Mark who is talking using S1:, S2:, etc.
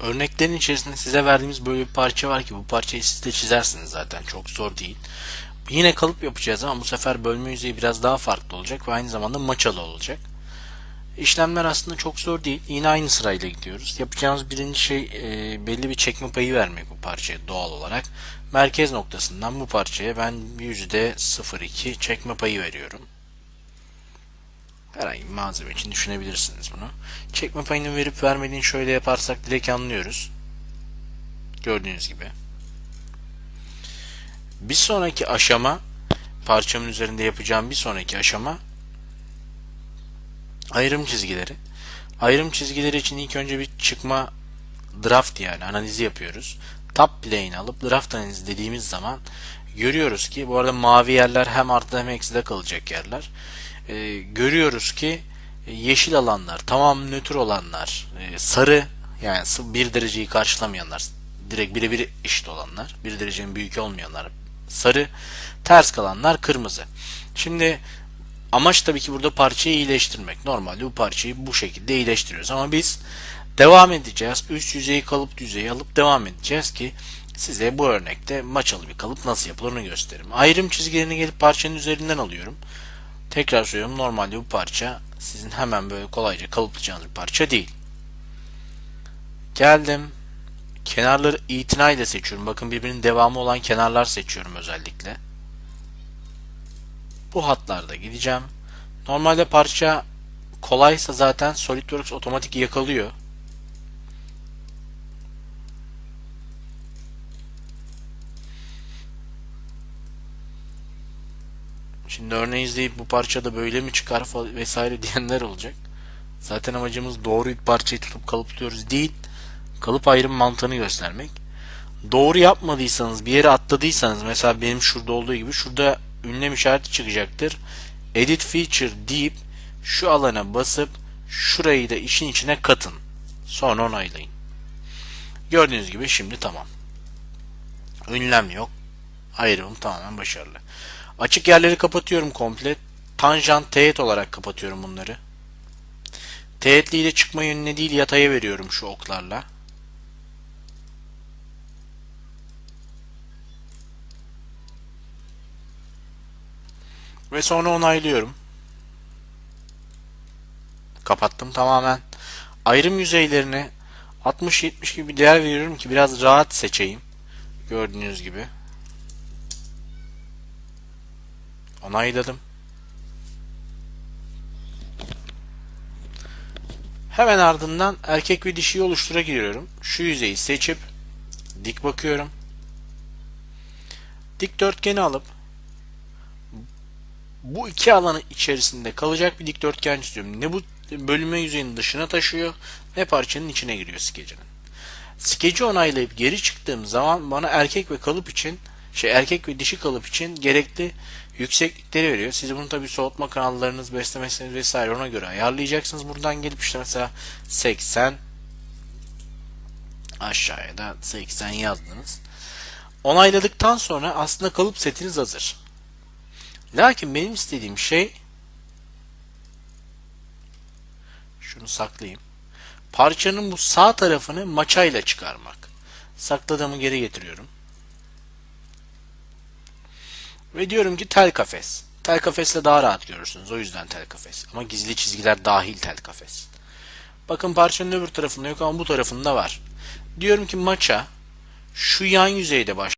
S1: Örneklerin içerisinde size verdiğimiz böyle bir parça var ki bu parçayı siz de çizersiniz zaten. Çok zor değil. Yine kalıp yapacağız ama bu sefer bölme yüzeyi biraz daha farklı olacak ve aynı zamanda maçalı olacak. İşlemler aslında çok zor değil. Yine aynı sırayla gidiyoruz. Yapacağımız birinci şey e, belli bir çekme payı vermek bu parçaya doğal olarak. Merkez noktasından bu parçaya ben %02 çekme payı veriyorum. Herhangi bir malzeme için düşünebilirsiniz bunu. Çekme payını verip vermediğini şöyle yaparsak direkt anlıyoruz. Gördüğünüz gibi. Bir sonraki aşama parçamın üzerinde yapacağım bir sonraki aşama ayrım çizgileri. Ayrım çizgileri için ilk önce bir çıkma draft yani analizi yapıyoruz. Top plane alıp draft analizi dediğimiz zaman görüyoruz ki bu arada mavi yerler hem artıda hem ekside kalacak yerler. Ee, görüyoruz ki e, yeşil alanlar, tamam nötr olanlar, e, sarı yani bir dereceyi karşılamayanlar, direkt birebir eşit olanlar, bir derecenin büyük olmayanlar sarı, ters kalanlar kırmızı. Şimdi Amaç tabii ki burada parçayı iyileştirmek. Normalde bu parçayı bu şekilde iyileştiriyoruz ama biz devam edeceğiz. Üst yüzeyi kalıp düzeyi alıp devam edeceğiz ki size bu örnekte maçalı bir kalıp nasıl yapılır onu göstereyim. Ayrım çizgilerini gelip parçanın üzerinden alıyorum. Tekrar söylüyorum normalde bu parça sizin hemen böyle kolayca kalıplayacağınız bir parça değil. Geldim. Kenarları itinayla seçiyorum. Bakın birbirinin devamı olan kenarlar seçiyorum özellikle bu hatlarda gideceğim. Normalde parça kolaysa zaten SolidWorks otomatik yakalıyor. Şimdi örneği izleyip bu parçada böyle mi çıkar vesaire diyenler olacak. Zaten amacımız doğru bir parçayı tutup kalıplıyoruz değil. Kalıp ayrım mantığını göstermek. Doğru yapmadıysanız bir yere atladıysanız mesela benim şurada olduğu gibi şurada ünlem işareti çıkacaktır. Edit feature deyip şu alana basıp şurayı da işin içine katın. Sonra onaylayın. Gördüğünüz gibi şimdi tamam. Ünlem yok. Ayrımım tamamen başarılı. Açık yerleri kapatıyorum komple. Tanjant teğet olarak kapatıyorum bunları. Teğetliği de çıkma yönüne değil yataya veriyorum şu oklarla. Ve sonra onaylıyorum. Kapattım tamamen. Ayrım yüzeylerine 60-70 gibi bir değer veriyorum ki biraz rahat seçeyim. Gördüğünüz gibi. Onayladım. Hemen ardından erkek ve dişiyi oluştura giriyorum. Şu yüzeyi seçip dik bakıyorum. Dikdörtgeni alıp bu iki alanı içerisinde kalacak bir dikdörtgen çiziyorum. Ne bu bölünme yüzeyinin dışına taşıyor ne parçanın içine giriyor skecinin. Skeci onaylayıp geri çıktığım zaman bana erkek ve kalıp için şey erkek ve dişi kalıp için gerekli yükseklikleri veriyor. Siz bunu tabii soğutma kanallarınız, beslemesiniz vesaire ona göre ayarlayacaksınız. Buradan gelip işte mesela 80 aşağıya da 80 yazdınız. Onayladıktan sonra aslında kalıp setiniz hazır. Lakin benim istediğim şey şunu saklayayım. Parçanın bu sağ tarafını maçayla çıkarmak. Sakladığımı geri getiriyorum. Ve diyorum ki tel kafes. Tel kafesle daha rahat görürsünüz. O yüzden tel kafes. Ama gizli çizgiler dahil tel kafes. Bakın parçanın öbür tarafında yok ama bu tarafında var. Diyorum ki maça şu yan yüzeyde baş